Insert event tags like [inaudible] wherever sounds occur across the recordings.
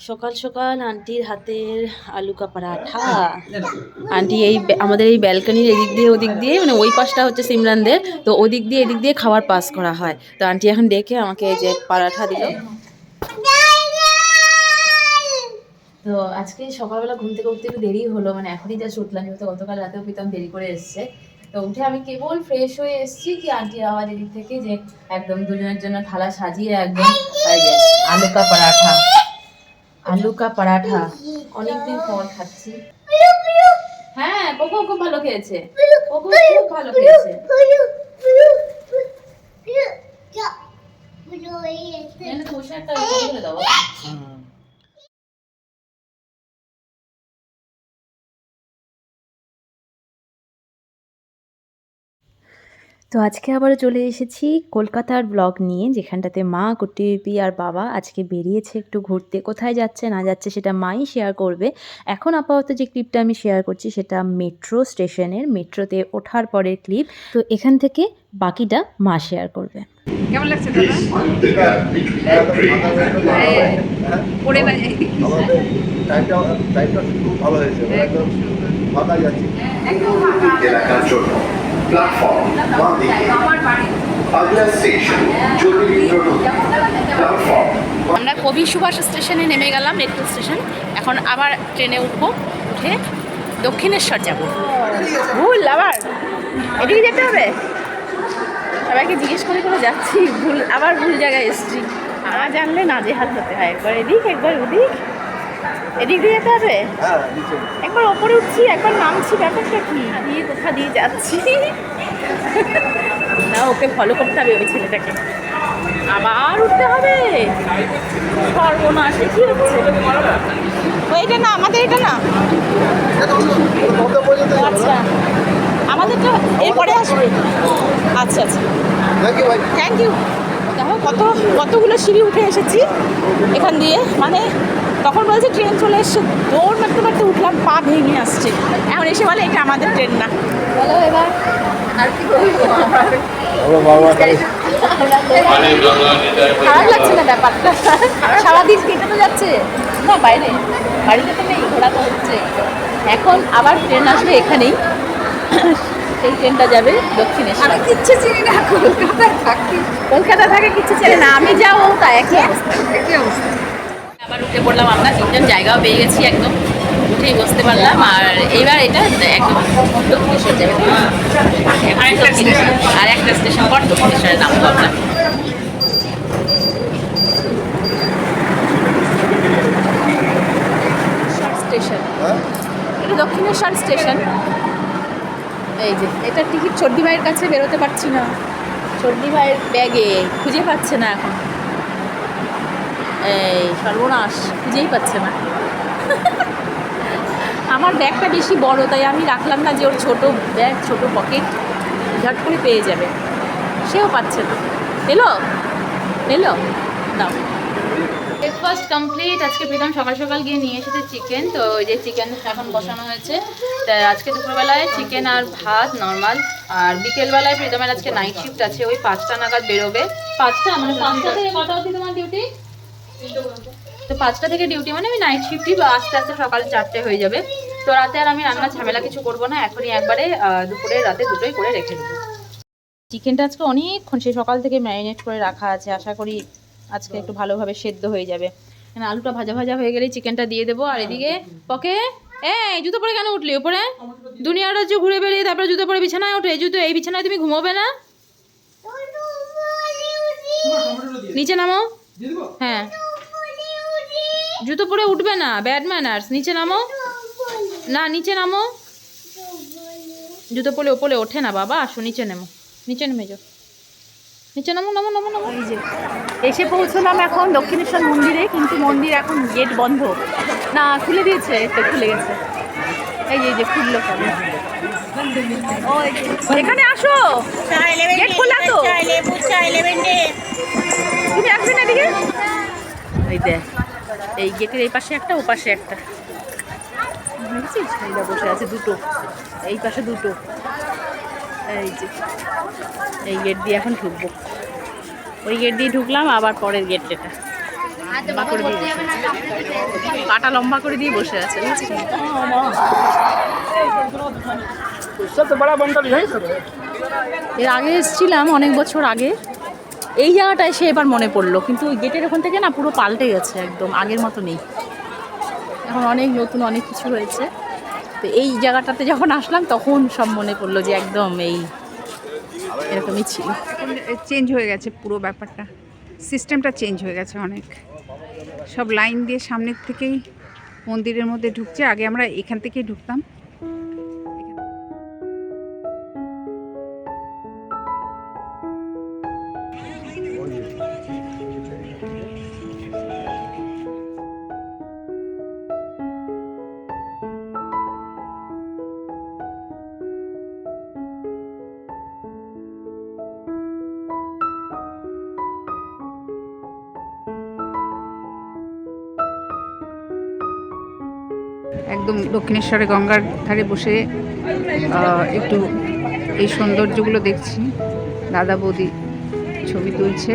সকাল সকাল আন্টির হাতের আলু কা পরাঠা। আন্টি এই আমাদের এই ব্যালকনির এদিক দিয়ে ওদিক দিয়ে মানে ওই পাশটা হচ্ছে সিমরানদের তো ওদিক দিয়ে এদিক দিয়ে খাবার পাস করা হয়। তো আন্টি এখন ডেকে আমাকে এই যে পরাঠা দিল। তো আজকে সকালবেলা ঘুম থেকে উঠতে একটু দেরি হলো মানে এখনই যা উঠলাম যেহেতু গতকাল রাতেও প্রীতম দেরি করে এসছে। তো উঠে আমি কেবল ফ্রেশ হয়ে এসেছি কি আন্টির আওয়াজ এদিক থেকে যে একদম দুজনের জন্য থালা সাজিয়ে একদম এই যে আলু কা পরাঠা। আলু কা পরাঠা। অনেকদিন পর খাচ্ছি। হ্যাঁ কোকো খুব ভালো খেয়েছে। কোকো খুব ভালো খেয়েছে। ইয়ে করে দাও। তো আজকে আবারও চলে এসেছি কলকাতার ব্লগ নিয়ে যেখানটাতে মা কুটিপি আর বাবা আজকে বেরিয়েছে একটু ঘুরতে। কোথায় যাচ্ছে না যাচ্ছে সেটা মাই শেয়ার করবে। এখন আপাতত যে ক্লিপটা আমি শেয়ার করছি সেটা মেট্রো স্টেশনের মেট্রোতে ওঠার পরের ক্লিপ তো এখান থেকে বাকিটা মা শেয়ার করবে। কেমন লাগছে ভালো হয়েছে। একদম প্ল্যাটফর্ম বাম দিকে স্টেশন জ্যোতিরিন্দ্র প্ল্যাটফর্ম আমরা কবি সুভাষ স্টেশনে নেমে গেলাম, মেট্রো স্টেশন। এখন আবার ট্রেনে উঠবো, উঠে দক্ষিণেশ্বর যাব। ভুল, আবার। এদিকে যেতে হবে? সবাইকে জিজ্ঞেস করে করে যাচ্ছি, ভুল, আবার ভুল জায়গায় এসছি। না জানলে না হাত হতে হয়। একবার এদিক, একবার ওদিক। এদিক দিয়ে যেতে হবে? হ্যাঁ একবার ওপরে উঠছি একবার নামছি ব্যাপারটা কি? দিয়ে কোথা দিয়ে যাচ্ছি? [laughs] না ওকে ফলো করতে হবে ওই ছেলেটাকে। আবার উঠতে হবে? সর্বনাশে কি হচ্ছে? ও এটা না আমাদের এটা না। আচ্ছা আমাদের তো এরপরে আসবে। আচ্ছা আচ্ছা। থ্যাংক ইউ দেখো কত কতগুলো সিঁড়ি উঠে এসেছি এখান দিয়ে। মানে তখন বলছে ট্রেন চলে এসছে দৌড় মারতে মারতে উঠলাম পা ভেঙে আসছে। এখন এসে বলে এটা আমাদের ট্রেন না। বলো এবার আর কি খারাপ লাগছে না ব্যাপারটা? সারাদিন কেটে তো যাচ্ছে। না বাইরে বাড়িতে তো নেই ঘোরা তো হচ্ছে। এখন আবার ট্রেন আসবে এখানেই। সেই ট্রেনটা যাবে দক্ষিণেশ্বর। আমি কিচ্ছু চিনি না কলকাতায় থাকি। কলকাতা থাকে কিছু ছেলে না। আমি যাও তা একই অবস্থা। একই অবস্থা। আবার উঠে পড়লাম আমরা তিনজন জায়গাও পেয়ে গেছি একদম। উঠেই বসতে পারলাম আর এইবার এটা একদম দক্ষিণেশ্বর যাবে আর একটা স্টেশন। পর দক্ষিণেশ্বরের নাম আমরা স্টেশন। এটা দক্ষিণেশ্বর স্টেশন। এই যে এটা টিকিট চর্দি ভাইয়ের কাছে বেরোতে পারছি না। চর্দি ভাইয়ের ব্যাগে খুঁজে পাচ্ছে না এখন। এই সর্বনাশ খুঁজেই পাচ্ছে না। আমার ব্যাগটা বেশি বড় তাই আমি রাখলাম না যে ওর ছোট ব্যাগ ছোট পকেট ঝট করে পেয়ে যাবে। সেও পাচ্ছে না। এলো? এলো? দাও। ব্রেকফাস্ট কমপ্লিট আজকে প্রীতম সকাল সকাল গিয়ে নিয়ে এসেছে চিকেন তো ওই যে চিকেন এখন বসানো হয়েছে। তা আজকে দুপুরবেলায় চিকেন আর ভাত নর্মাল আর বিকেলবেলায় প্রীতমের আজকে নাইট শিফট আছে। ওই পাঁচটা নাগাদ বেরোবে। পাঁচটা? মানে পাঁচটা থেকে কটা অবধি তোমার ডিউটি তো পাঁচটা থেকে ডিউটি মানে আমি নাইট শিফটই বা আস্তে আস্তে সকাল চারটে হয়ে যাবে। তো রাতে আর আমি রান্না ঝামেলা কিছু করব না এখনই একবারে দুপুরে রাতে দুটোই করে রেখে দেবো। চিকেনটা আজকে অনেকক্ষণ সেই সকাল থেকে ম্যারিনেট করে রাখা আছে আশা করি আজকে একটু ভালোভাবে সেদ্ধ হয়ে যাবে। এখানে আলুটা ভাজা ভাজা হয়ে গেলেই চিকেনটা দিয়ে দেবো আর এদিকে পকে এই জুতো পরে কেন উঠলি ওপরে? দুনিয়া রাজ্য ঘুরে বেরিয়ে তারপরে জুতো পরে বিছানায় ওঠে এই জুতো এই বিছানায় তুমি ঘুমোবে না? নিচে নামো। হ্যাঁ। জুতো পরে উঠবে না ব্যাড ম্যানার্স নিচে নামো। না নিচে নামো। জুতো পরে ওপরে ওঠে না বাবা। আসো নিচে নেমো। নিচে নেমে যাও। নিচে নামো নামো নামো নামো। এই যে এসে পৌঁছলাম এখন দক্ষিণেশ্বর মন্দিরে কিন্তু মন্দির এখন গেট বন্ধ। না খুলে দিয়েছে তো খুলে গেছে। এই যে এই যে খুললো এখানে আসো। গেট খোলা তো। তুমি আসবে না এদিকে? এই দেখ এই গেটের এই পাশে একটা ও পাশে একটা। দেখেছিস? বসে আছে দুটো। এই পাশে দুটো। এই যে এই গেট দিয়ে এখন ঢুকবো। ওই গেট দিয়ে ঢুকলাম আবার পরের গেট যেটা। লম্বা করে দিয়ে বসে পাটা লম্বা করে দিয়ে বসে আছে? এর আগে এসেছিলাম অনেক বছর আগে। এই জায়গাটা এসে এবার মনে পড়ল, কিন্তু ওই গেটের ওখান থেকে না পুরো পাল্টে গেছে একদম, আগের মতো নেই। এখন অনেক নতুন অনেক কিছু হয়েছে। তো এই জায়গাটাতে যখন আসলাম, তখন সব মনে পড়ল যে একদম এই এরকমই ছিল। চেঞ্জ হয়ে গেছে পুরো ব্যাপারটা। সিস্টেমটা চেঞ্জ হয়ে গেছে অনেক। সব লাইন দিয়ে সামনের থেকেই মন্দিরের মধ্যে ঢুকছে। আগে আমরা এখান থেকেই ঢুকতাম। একদম দক্ষিণেশ্বরে গঙ্গার ধারে বসে একটু এই সৌন্দর্যগুলো দেখছি। দাদা বৌদি ছবি তুলছে।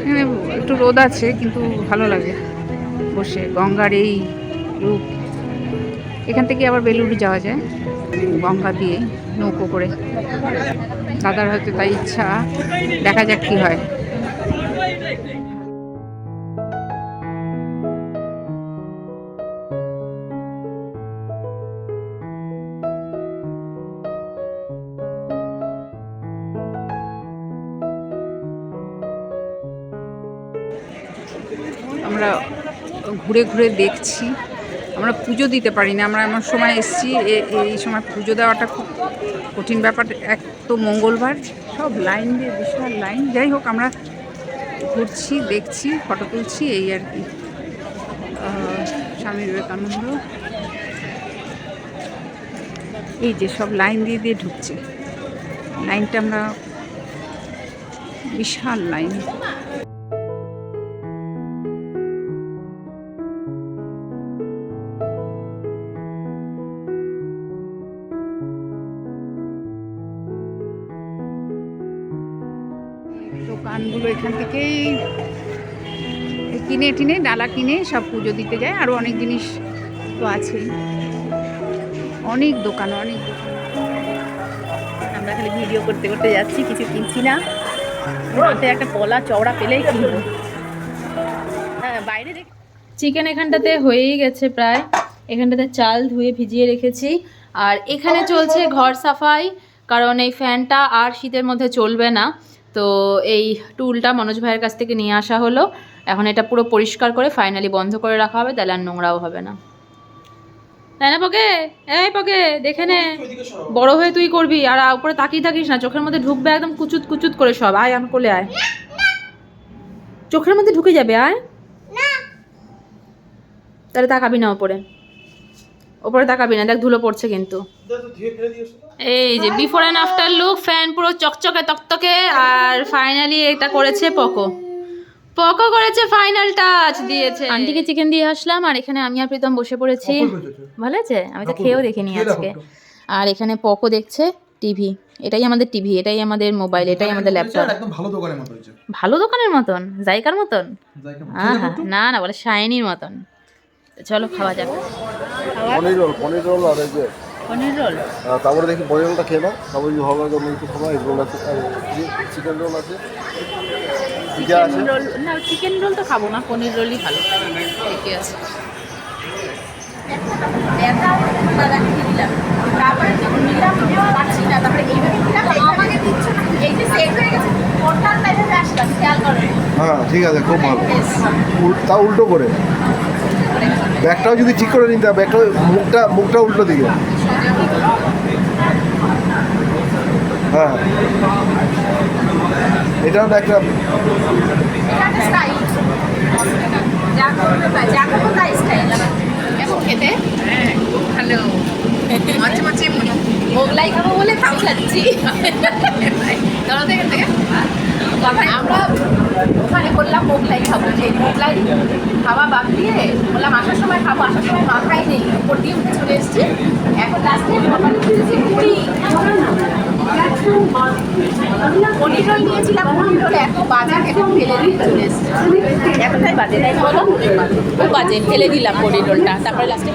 এখানে একটু রোদ আছে, কিন্তু ভালো লাগে বসে। গঙ্গার এই রূপ। এখান থেকে আবার বেলুড় যাওয়া যায়, গঙ্গা দিয়ে নৌকো করে। দাদার হয়তো তাই ইচ্ছা। দেখা যাক কী হয়। ঘুরে ঘুরে দেখছি। আমরা পুজো দিতে পারি না, আমরা এমন সময় এসেছি এই সময় পুজো দেওয়াটা খুব কঠিন ব্যাপার। এক তো মঙ্গলবার, সব লাইন দিয়ে, বিশাল লাইন। যাই হোক, আমরা ঘুরছি, দেখছি, ফটো তুলছি, এই আর কি। স্বামী বিবেকানন্দ। এই যে সব লাইন দিয়ে দিয়ে ঢুকছে। লাইনটা আমরা, বিশাল লাইন। কিনে টিনে, ডালা কিনে সব পুজো দিতে যায়। আরও অনেক জিনিস তো আছেই অনেক দোকান অনেক দোকান। আমরা খালি ভিডিও করতে করতে যাচ্ছি, কিছু কিনছি না। হাতে একটা কলা চওড়া পেলেই কিনবো। হ্যাঁ বাইরে দেখ। চিকেন এখানটাতে হয়েই গেছে প্রায়। এখানটাতে চাল ধুয়ে ভিজিয়ে রেখেছি। আর এখানে চলছে ঘর সাফাই, কারণ এই ফ্যানটা আর শীতের মধ্যে চলবে না। তো এই টুলটা মনোজ ভাইয়ের কাছ থেকে নিয়ে আসা হলো। এখন এটা পুরো পরিষ্কার করে ফাইনালি বন্ধ করে রাখা হবে, তাহলে আর নোংরাও হবে না। তাই না পকে? এই পকে, দেখে নে। বড় হয়ে তুই করবি, আর উপরে তাকিয়ে থাকিস না, চোখের মধ্যে ঢুকবে একদম কুচুত কুচুত করে সব। আয় আমি কোলে আয়। চোখের মধ্যে ঢুকে যাবে, আয়। তাহলে তাকাবি না ওপরে ওপরে তাকাবি না, দেখ ধুলো পড়ছে কিন্তু। এই যে before and after look fan পুরো চকচকে, তকতকে, আর ফাইনালি এটা করেছে পকো। পকো করেছে ফাইনাল টাচ দিয়েছে। আন্টিকে চিকেন দিয়ে আসলাম আর এখানে আমি আর প্রীতম বসে পড়েছি। ভালো আছে? আমি তো খেয়েও দেখিনি আজকে। আর এখানে পকো দেখছে টিভি এটাই আমাদের টিভি এটাই আমাদের মোবাইল এটাই আমাদের ল্যাপটপ একদম ভালো দোকানের মতো হয়েছে। ভালো দোকানের মতন? জায়গার মতন? না না বলে শাইনির মতন। চলো খাওয়া যাক। পনির রোল পনির রোল আর এই যে পনির রোল? তারপরে দেখি পনির রোলটা খেয়ে নাও। তারপরে লাগে একটু খাব। এগ রোল আছে চিকেন রোল আছে। চিকেন রোল না চিকেন রোল তো খাব না পনির রোলই ভালো। ঠিকই আছে। হয়ে হ্যাঁ ঠিক আছে খুব ভালো। তা উল্টো করে। ব্যাগটাও যদি ঠিক করে নিতে ব্যাগটা মুখটা মুখটা উল্টো দিকে। হ্যাঁ। এটাও না একটা খেতে? হ্যালো মাঝে মাঝে মনে মোগলাই খাব বলে খাও খাচ্ছি। ধরো থেকে থেকে। আমরা ওখানে করলাম মোগলাই খাব। যে মোগলাই খাওয়া বাদ দিয়ে বললাম আসার সময় খাব। আসার সময় মাথায় নেই। উপর দিয়ে উঠে চলে এসেছি। এখন লাস্টে মোটামুটি পনিরোল নিয়েছিলাম পনিরোল এত বাজে খেতে ফেলে তাই বাজে দিলাম তারপরে লাস্টে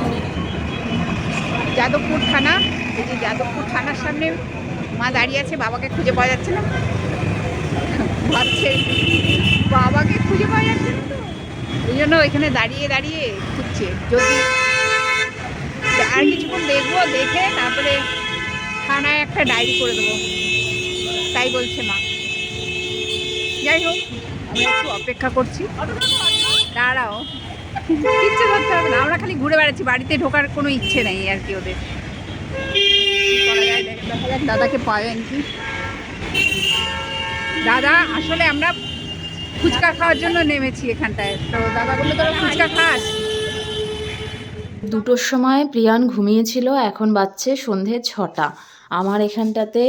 যাদবপুর থানা, এই যে যাদবপুর থানার সামনে মা দাঁড়িয়ে আছে, বাবাকে খুঁজে পাওয়া যাচ্ছে না। ভাবছে, বাবাকে খুঁজে পাওয়া যাচ্ছে না তো। এই জন্য এখানে দাঁড়িয়ে দাঁড়িয়ে খুঁজছে। যদি আর কিছুক্ষণ দেখব, দেখে তারপরে থানায় একটা ডায়েরি করে দেবো। তাই বলছে মা। যাই হোক আমরা একটু অপেক্ষা করছি। দাঁড়াও। ইচ্ছে করতে হবে না আমরা খালি ঘুরে বেড়াচ্ছি বাড়িতে ঢোকার কোনো ইচ্ছে নেই আর কি ওদের। দাদাকে পাবেন কি দাদা আসলে আমরা ফুচকা খাওয়ার জন্য নেমেছি এখানটায়। তো দাদা বলল তোরা ফুচকা খাস? দুটোর সময় প্রিয়ান ঘুমিয়েছিল এখন বাজছে সন্ধে ছটা। আমার এখানটাতে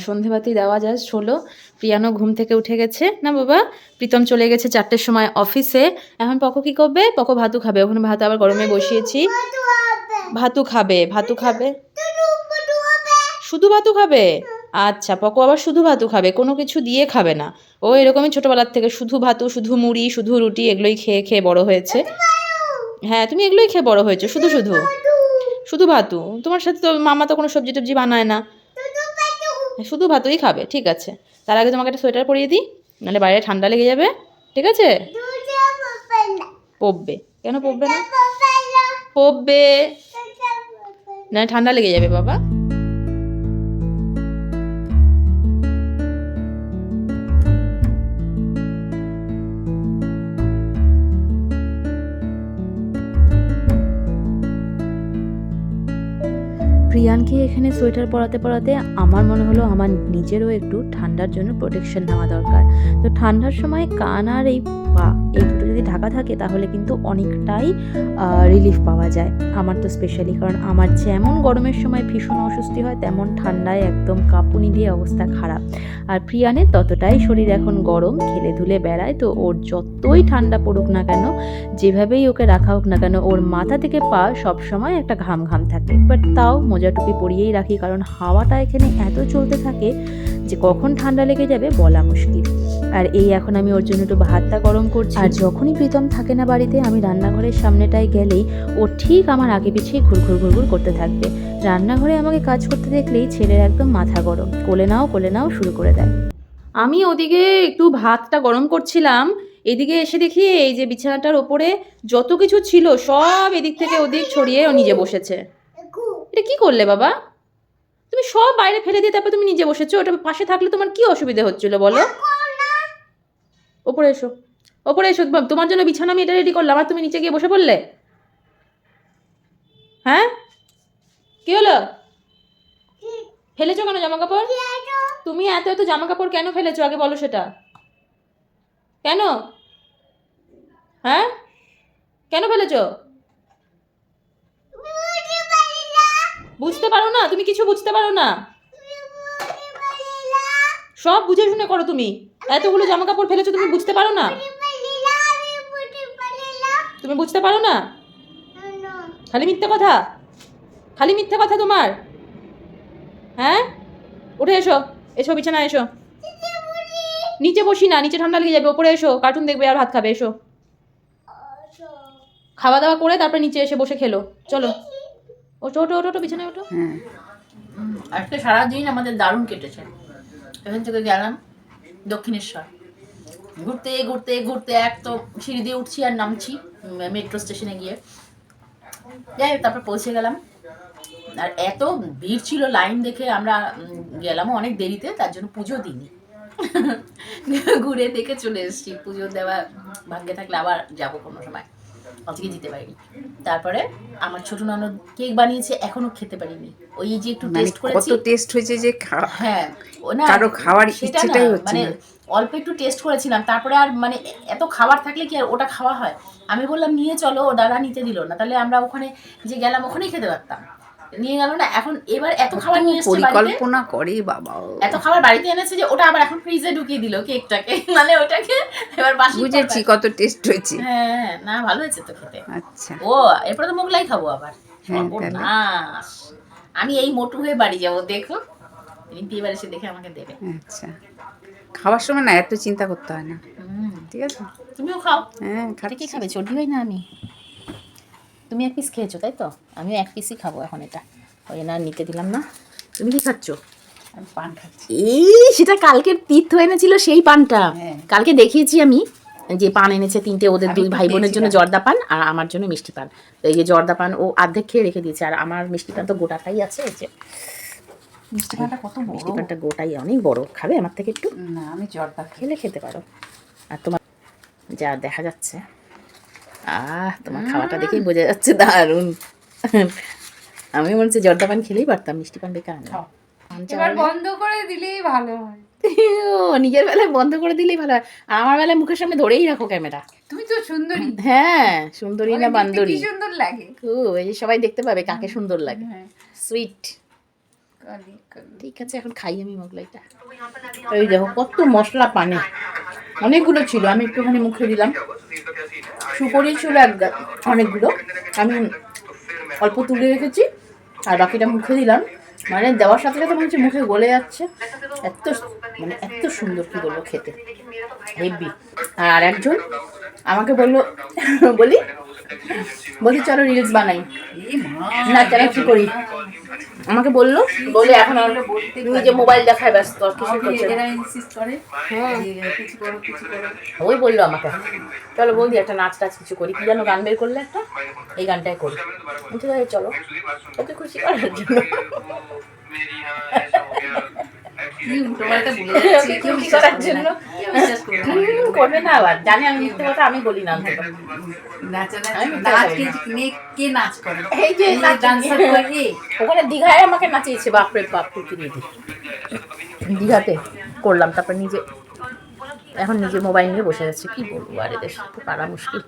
সন্ধেবাতি দেওয়া জাস্ট হলো প্রিয়ানও ঘুম থেকে উঠে গেছে। না বাবা, প্রীতম চলে গেছে চারটের সময় অফিসে। এখন পকো কি করবে? পকো ভাতু খাবে। ওখানে ভাত আবার গরমে বসিয়েছি। ভাতু খাবে ভাতু খাবে। শুধু ভাতু খাবে? আচ্ছা পকো আবার শুধু ভাতু খাবে। কোনো কিছু দিয়ে খাবে না। ও এরকমই ছোটোবেলার থেকে শুধু ভাতু, শুধু মুড়ি, শুধু রুটি, এগুলোই খেয়ে খেয়ে বড় হয়েছে। হ্যাঁ তুমি এগুলোই খেয়ে বড় হয়েছো। শুধু শুধু। শুধু ভাতু তোমার সাথে তো মামা তো কোনো সবজি টবজি বানায় না। হ্যাঁ, শুধু ভাতুই খাবে ঠিক আছে। তার আগে তোমাকে একটা সোয়েটার পরিয়ে দিই নাহলে বাইরে ঠান্ডা লেগে যাবে ঠিক আছে? পববে। কেন পববে না? পববে না। ঠান্ডা লেগে যাবে বাবা। প্রিয়ানকে এখানে সোয়েটার পরাতে পরাতে আমার মনে হলো আমার নিজেরও একটু ঠান্ডার জন্য প্রোটেকশন নেওয়া দরকার। তো ঠান্ডার সময় কান আর এই পা এই ঢাকা থাকে, তাহলে কিন্তু অনেকটাই রিলিফ পাওয়া যায়। আমার তো স্পেশালি কারণ আমার যেমন গরমের সময় ভীষণ অস্বস্তি হয়, তেমন ঠান্ডায় একদম কাঁপুনি দিয়ে অবস্থা খারাপ। আর প্রিয়ানের ততটাই শরীর এখন গরম, খেলে ধুলে বেড়ায়, তো ওর যতই ঠান্ডা পড়ুক না কেন, যেভাবেই ওকে রাখা হোক না কেন, ওর মাথা থেকে পা সব সময় একটা ঘাম ঘাম থাকে। বাট তাও মোজা টুপি পরিয়েই রাখি, কারণ হাওয়াটা এখানে এত চলতে থাকে যে কখন ঠান্ডা লেগে যাবে বলা মুশকিল। আর এই এখন আমি ওর জন্য একটু ভাতটা গরম করছি। আর যখনই প্রীতম থাকে না বাড়িতে, আমি রান্নাঘরের সামনেটায় গেলেই ও ঠিক আমার আগে পিছিয়ে ঘুরঘুর ঘুরঘুর করতে থাকবে। রান্নাঘরে আমাকে কাজ করতে দেখলেই ছেলের একদম মাথা গরম। কোলে নাও কোলে নাও, শুরু করে দেয়। আমি ওদিকে একটু ভাতটা গরম করছিলাম, এদিকে এসে দেখি এই যে বিছানাটার ওপরে যত কিছু ছিল সব এদিক থেকে ওদিক ছড়িয়ে ও নিজে বসেছে। এটা কি করলে বাবা? তুমি সব বাইরে ফেলে দিয়ে তারপর তুমি নিজে বসেছো? ওটা পাশে থাকলে তোমার কি অসুবিধা হচ্ছিল বলো? ওপরে এসো। ওপরে এসো তোমার জন্য বিছানা আমি এটা রেডি করলাম, আর তুমি নিচে গিয়ে বসে পড়লে? হ্যাঁ? কি হলো? ফেলেছো কেন জামা কাপড় তুমি এত এত জামা কাপড় কেন ফেলেছো? আগে বলো সেটা। কেন? হ্যাঁ? কেন ফেলেছো? বুঝতে পারো না, তুমি কিছু বুঝতে পারো না। সব বুঝে শুনে করো তুমি। এতগুলো জামা কাপড় ফেলেছো, তুমি বুঝতে পারো না? তুমি বুঝতে পারো না? খালি মিথ্যে কথা? খালি মিথ্যে কথা তোমার? হ্যাঁ? উঠে এসো এসো বিছানা এসো। নিচে বসি না নিচে ঠান্ডা লেগে যাবে ওপরে এসো কার্টুন দেখবে আর ভাত খাবে এসো। খাওয়া দাওয়া করে তারপরে নিচে এসে বসে খেলো চলো। ওটো ওটো ওটো ওটো বিছানায় ওটো হ্যাঁ। আজকে সারাদিন আমাদের দারুণ কেটেছে। এখান থেকে গেলাম দক্ষিণেশ্বর। ঘুরতে ঘুরতে ঘুরতে এক তো সিঁড়ি দিয়ে উঠছি আর নামছি মেট্রো স্টেশনে গিয়ে। যাই তারপর পৌঁছে গেলাম। আর এত ভিড় ছিল লাইন দেখে আমরা গেলাম অনেক দেরিতে, তার জন্য পুজো দিইনি। [laughs] ঘুরে দেখে চলে এসেছি। পুজো দেওয়া ভাগ্যে থাকলে আবার যাব কোনো সময়। আজকে দিতে পারিনি। তারপরে আমার ছোট ননদ কেক বানিয়েছে এখনও খেতে পারিনি। ওই যে একটু টেস্ট কত করেছি। টেস্ট হয়েছে যে হ্যাঁ ও না কারও খাওয়ার ইচ্ছেটাই হচ্ছে মানে। অল্প একটু টেস্ট করেছিলাম তারপরে আর মানে এত খাবার থাকলে কি আর ওটা খাওয়া হয়? আমি বললাম নিয়ে চলো ও দাদা নিতে দিল না। তাহলে আমরা ওখানে যে গেলাম ওখানেই খেতে পারতাম। নিয়ে গেল না। এখন এবার এত খাবার নিয়ে এসছে বাড়িতে। পরিকল্পনা করে বাবা। এত খাবার বাড়িতে এনেছে যে ওটা আবার এখন ফ্রিজে ঢুকিয়ে দিল কেকটাকে [laughs] মানে ওটাকে এবার বাসি বুঝেছি কত টেস্ট হয়েছে। হ্যাঁ না ভালো হয়েছে তো খেতে। আচ্ছা। ও এরপরে তো মোগলাই খাব আবার। হ্যাঁ, আমি এই মোটু হয়ে বাড়ি যাব দেখো। রিম্পি এবার এসে দেখে আমাকে দেবে। আচ্ছা। খাওয়ার সময় না এত চিন্তা করতে হয় না। হুম, ঠিক আছে? তুমিও খাও। হ্যাঁ এটা কি খাবে? চর্বি হয় না আমি? তুমি এক পিস খেয়েছো তাই তো? আমিও এক পিসই খাব এখন এটা। ওই জন্য আর নিতে দিলাম না। তুমি কি খাচ্ছ? পান খাচ্ছি। এই সেটা কালকে তীর্থ এনেছিল সেই পানটা। হ্যাঁ। কালকে দেখিয়েছি আমি যে পান এনেছে তিনটে ওদের দুই ভাই বোনের জন্য জর্দা পান আর আমার জন্য মিষ্টি পান। তো এই যে জর্দা পান ও অর্ধেক খেয়ে রেখে দিয়েছে আর আমার মিষ্টি পান তো গোটাটাই আছে এই যে। মিষ্টি পানটা কত মিষ্টি পানটা গোটাই অনেক বড়। খাবে আমার থেকে একটু? না আমি জর্দা খেলে খেতে পারো। আর তোমার যা দেখা যাচ্ছে। আহ তোমার খাওয়াটা দেখেই বোঝা যাচ্ছে দারুণ। আমি মনে হচ্ছে জর্দা পান খেলেই পারতাম মিষ্টি পান বেকার এবার বন্ধ করে দিলেই ভালো হয়। ও, নিজের বেলায় বন্ধ করে দিলেই ভালো হয়। আর আমার বেলায় মুখের সামনে ধরেই রাখো ক্যামেরা। তুমি তো সুন্দরী। হ্যাঁ সুন্দরী না বান্দরী। সুন্দর লাগে? ও এই যে সবাই দেখতে পাবে কাকে সুন্দর লাগে। হ্যাঁ। সুইট কালি। ঠিক আছে এখন খাই আমি মোগলাইটা। এই দেখো কত মশলা পানে। অনেকগুলো ছিল আমি একটুখানি মুখে দিলাম। সুপরি ছিল এক অনেকগুলো। আমি অল্প তুলে রেখেছি, আর বাকিটা মুখে দিলাম। মানে দেওয়ার সাথে সাথে মনে হচ্ছে মুখে গলে যাচ্ছে। এত মানে এত সুন্দর কী বলল খেতে। হেভি আর একজন আমাকে বলল, বলি বলি চলো রিলস বানাই। নাচানাচি করি? আমাকে বলল বলে এখন আর নিজে মোবাইল দেখায় ব্যস্ত যে করো ওই বলল আমাকে। চলো বৌদি একটা নাচ টাচ কিছু করি। কি যেন গান বের করলে একটা? এই গানটাই করি। ঠিক আছে চলো ওকে খুশি করার জন্য। কি বলে করার জন্য। দীঘায় আমাকে নাচিয়েছে বাপরে বাপ দীঘাতে করলাম তারপর নিজে এখন নিজে মোবাইল নিয়ে বসে যাচ্ছে কি বলব আর এদের সাথে পারা মুশকিল